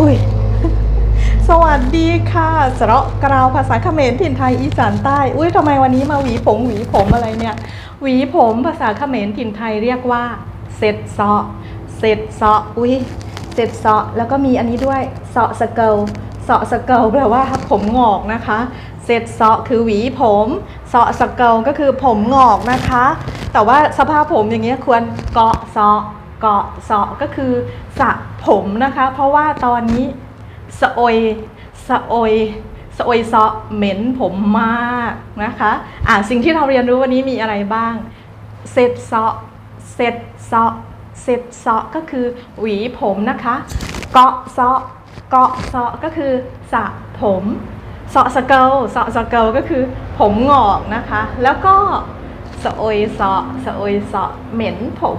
อุ้ยสวัสดีค่ะสระกราวภาษาเขมรถิ่นไทยอีสานใต้ อุ้ยทำไมวันนี้มาหวีผมหวีผมอะไรเนี่ย หวีผมภาษาเขมรถิ่นไทยเรียกว่าเซตเซาะเซตเซาะอุ้ยเซตเซาะแล้วก็มีอันนี้ด้วยเซาะสเกลเซาะสเกลแปลว่าผมงอกนะคะเซตเซาะคือหวีผมเซาะสเกลก็คือผมงอกนะคะ แต่ว่าสภาพผมอย่างเงี้ยควรเกาะเซาะ เกาะเซาะก็คือสระผมนะคะ เพราะว่าตอนนี้สะโอยสะโอยสะโอยซาะเหม็นผมมากนะคะอ่าสิ่งที่เราเรียนรู้วันนี้มีอะไรบ้างเซตซาะเซตซาะเซตซาะก็คือหวีผมนะคะ เกาะซาะเกาะซาะก็คือสระผมเสาะสเกลเสาะสเกลก็คือผมงอกนะคะ แล้วก็สะโอยซาะสะโอยซาะเหม็นผม